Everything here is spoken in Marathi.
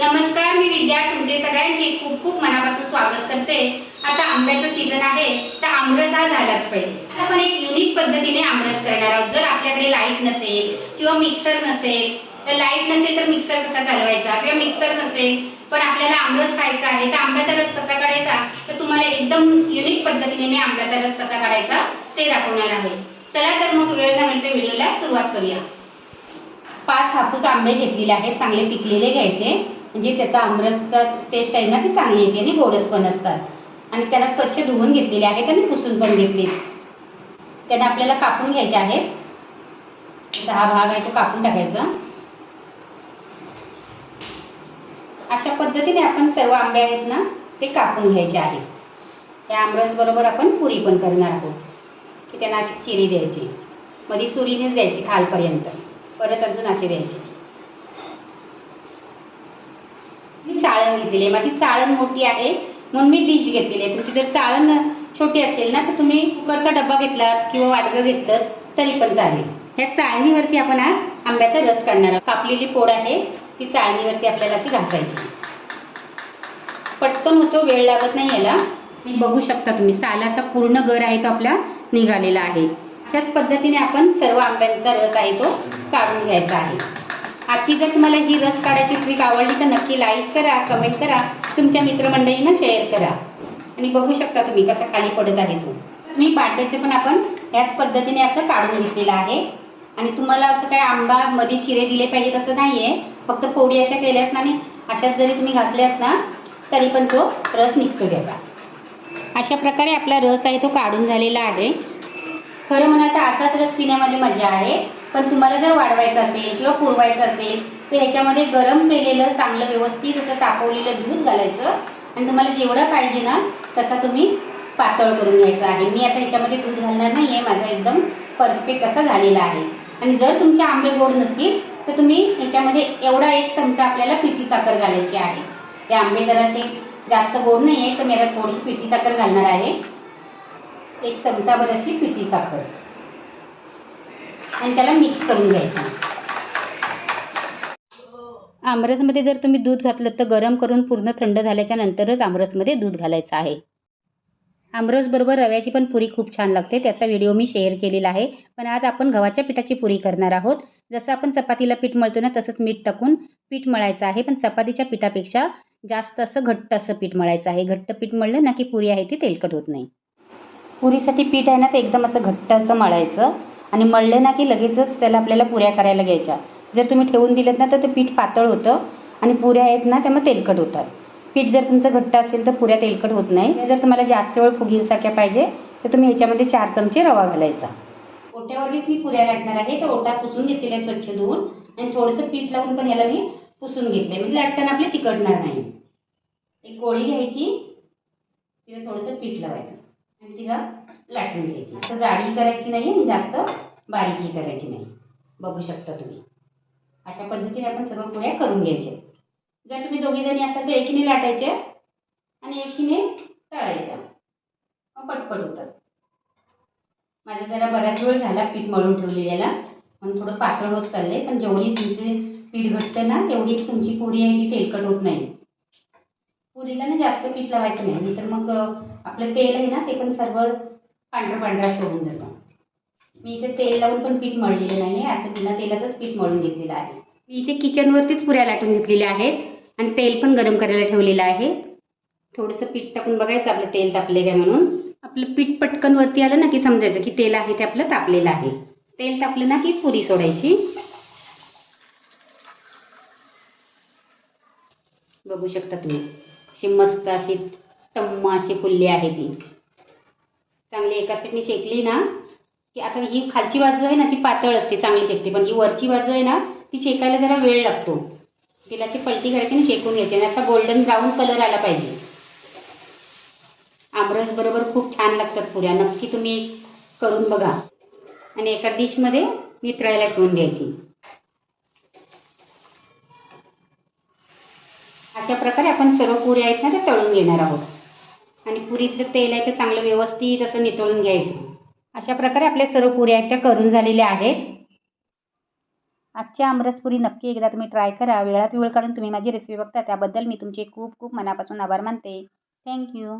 नमस्कार मी विद्या तुमचे सगळ्यांची खूप खूप मनापासून स्वागत करते. आता आंब्याचं सीझन आहे तर आमरस हा झालाच पाहिजे. आपण एक युनिक पद्धतीने आमरस करणार आहोत. जर आपल्याकडे लाइट नसेल किंवा मिक्सर नसेल तर लाइट नसेल तर मिक्सर कसा चालवायचा किंवा मिक्सर नसेल पण आपल्याला आमरस खायचा आहे तर आंब्याचा रस कसा काढायचा? तर तुम्हाला एकदम युनिक पद्धतीने मी आंब्याचा रस कसा काढायचा ते दाखवणार आहे. चला तर मग वेळ न घालता व्हिडिओला सुरुवात करूया. पाच हापूस आंबे घेतलेले आहेत चांगले पिकलेले घ्यायचे. म्हणजे त्याचा आमरसचा टेस्ट आहे ना ती चांगली येते आणि गोडच पण असतात. आणि त्यांना स्वच्छ धुवून घेतलेले आहेत आणि पुसून पण घेतले त्यांना आपल्याला कापून घ्यायचे आहेत. हा भाग आहे तो कापून टाकायचा. अशा पद्धतीने आपण सर्व आंबे आहेत ना ते कापून घ्यायचे आहेत. त्या आमरस बरोबर आपण पुरी पण करणार आहोत की त्यांना अशी चिरी द्यायची. मध्ये सुरीनेच द्यायची खालपर्यंत. परत अजून असे द्यायचे. मी चाळण घेतलेली आहे. माझी चाळण मोठी आहे. म्हणून मी डिश घेतलेली आहे. तुमची जर चाळण छोटी असेल ना तर तुम्ही कुकरचा डब्बा घेतलात किंवा वाटगं घेतलं तरी पण चालेल. ह्या चाळणीवरती आपण आज आंब्याचा रस काढणार आहोत. कापलेली पोड आहे. ती चाळणीवरती आपल्याला अशी घासायची पटकन होतो वेळ लागत नाही याला. मी बघू शकता तुम्ही सालाचा पूर्ण गर आहे तो आपला निघालेला आहे. अशाच पद्धतीने आपण सर्व आंब्यांचा रस आहे तो काढून घ्यायचा आहे. आजची जर तुम्हाला ही रस काढायची ट्रिक आवडली तर नक्की लाईक करा कमेंट करा. तुमच्या मित्रमंडळींना शेअर करा. आणि बघू शकता तुम्ही कसं खाली पडत आहे तो. मी बाटेचे पण आपण याच पद्धतीने असं काढून घेतलेलं आहे. आणि तुम्हाला असं काय आंबा मध्ये चिरे दिले पाहिजेत असं नाही आहे फक्त फोडी अशा केल्यात ना आणि अशाच जरी तुम्ही घासल्यात ना तरी पण तो रस निघतो त्याचा. अशा प्रकारे आपला रस आहे तो काढून झालेला आहे. खरं म्हणा तर असाच रस पिण्यामध्ये मजा आहे. पण तुम्हाला जर वाढवायचं असेल किंवा पुरवायचं असेल तर ह्याच्यामध्ये गरम केलेलं चांगलं व्यवस्थित असं तापवलेलं दूध घालायचं. आणि तुम्हाला जेवढं पाहिजे ना तसा तुम्ही पातळ करून घ्यायचं आहे. मी आता ह्याच्यामध्ये दूध घालणार नाही आहे माझा एकदम परफेक्ट असा झालेला आहे. आणि जर तुमचे आंबे गोड नसतील तर तुम्ही ह्याच्यामध्ये एवढा एक चमचा आपल्याला पिठी साखर घालायची आहे. हे आंबे जरासे जास्त गोड नाही आहे तर मी आता थोडीशी पिठी साखर घालणार आहे. एक चमचाभर अशी पिठी साखर. आणि त्याला मिक्स करून घ्यायचं. आमरसमध्ये जर तुम्ही दूध घातलं तर गरम करून पूर्ण थंड झाल्याच्या नंतरच आमरसमध्ये दूध घालायचं आहे. आमरसबरोबर रव्याची पण पुरी खूप छान लागते त्याचा व्हिडिओ मी शेअर केलेला आहे. पण आज आपण गव्हाच्या पिठाची पुरी करणार आहोत. जसं आपण चपातीला पीठ मळतो ना तसंच मीठ टाकून पीठ मळायचं आहे. पण चपातीच्या पिठापेक्षा जास्त असं घट्ट असं पीठ मळायचं आहे. घट्ट पीठ मळलं ना की पुरी आहे ती तेलकट होत नाही. पुरीसाठी पीठ आहे ना ते एकदम असं घट्ट असं मळायचं. आणि मळलं ना की लगेचच त्याला आपल्याला पुऱ्या करायला घ्यायच्या. जर तुम्ही ठेवून दिलेत ना तर ते पीठ पातळ होतं आणि पुऱ्या आहेत ना त्या मग तेलकट होतात. पीठ जर तुमचं घट्ट असेल तर पुऱ्या तेलकट होत नाही. जर तुम्हाला जास्त वेळ फुगीसारख्या पाहिजे तर तुम्ही ह्याच्यामध्ये चार चमचे रवा घालायचा. ओट्यावरतीच मी पुऱ्या लाटणार आहे. तर ओटा पुसून घेतलेला आहे स्वच्छ धुवून. आणि थोडंसं पीठ लावून पण याला मी पुसून घेतले म्हणजे लाटताना आपले चिकटणार नाही. एक गोळी घ्यायची. तिला थोडंसं पीठ लावायचं. आणि तिला लाटून घ्यायची. तर जाडी करायची नाही आणि जास्त बारीकही करायची नाही. बघू शकता तुम्ही. अशा पद्धतीने आपण सर्व पोळ्या करून घ्यायच्या. जर तुम्ही दोघी जणी असाल तर एकीने लाटायच्या आणि एकीने तळायच्या. मग पटपट होतात माझा जरा बराच वेळ झाला पीठ मळून ठेवलेल्याला म्हणून थोडं पातळ होत चाललंय. पण जेवढी तुमचे पीठ घटतं ना तेवढी तुमची पुरी आहे ती तेलकट होत नाही. पुरीला ना जास्त पीठ लावायचं नाही. तर मग आपलं तेल आहे ना ते पण सर्व पांढरं पांढरा सोडून जातो. मी इथे तेल लावून पण पीठ मळलेलं नाही आहे असं बिना तेलाचंच पीठ मळून घेतलेलं आहे. मी इथे किचनवरतीच पुऱ्या लाटून घेतलेल्या आहेत आणि तेल पण गरम करायला ठेवलेलं आहे. थोडंसं पीठ टाकून बघायचं आपलं तेल तापले काय म्हणून. आपलं पीठ पटकन वरती आलं ना की समजायचं की तेल आहे ते आपलं तापलेलं आहे. तेल तापलं ना की पुरी सोडायची. बघू शकता तुम्ही. अशी मस्त अशी टम्म अशी फुलली आहे ती. चांगली एका साईडने शेकली ना की आता ही खालची बाजू आहे ना ती पातळ असते चांगली शेकते. पण ही वरची बाजू आहे ना ती शेकायला जरा वेळ लागतो. तिला अशी पलटी करायची आणि शेकून घ्यायची आणि असा गोल्डन ब्राऊन कलर आला पाहिजे. आमरस बरोबर खूप छान लागतात पुऱ्या. नक्की तुम्ही करून बघा. आणि एका डिशमध्ये वितळायला ठेवून द्यायची. अशा प्रकारे आपण सर्व पुऱ्या आहेत ना त्या तळून घेणार आहोत. आणि पुरीतलं तेल आहे ते चांगलं व्यवस्थित असं नितळून घ्यायचं. अशा प्रकारे आपल्या सर्व पुऱ्या आहेत त्या करून झालेल्या आहेत. आजच्या आमरसपुरी नक्की एकदा तुम्ही ट्राय करा. वेळात वेळ काढून तुम्ही माझी रेसिपी बघता त्याबद्दल मी तुमचे खूप खूप मनापासून आभार मानते. थँक्यू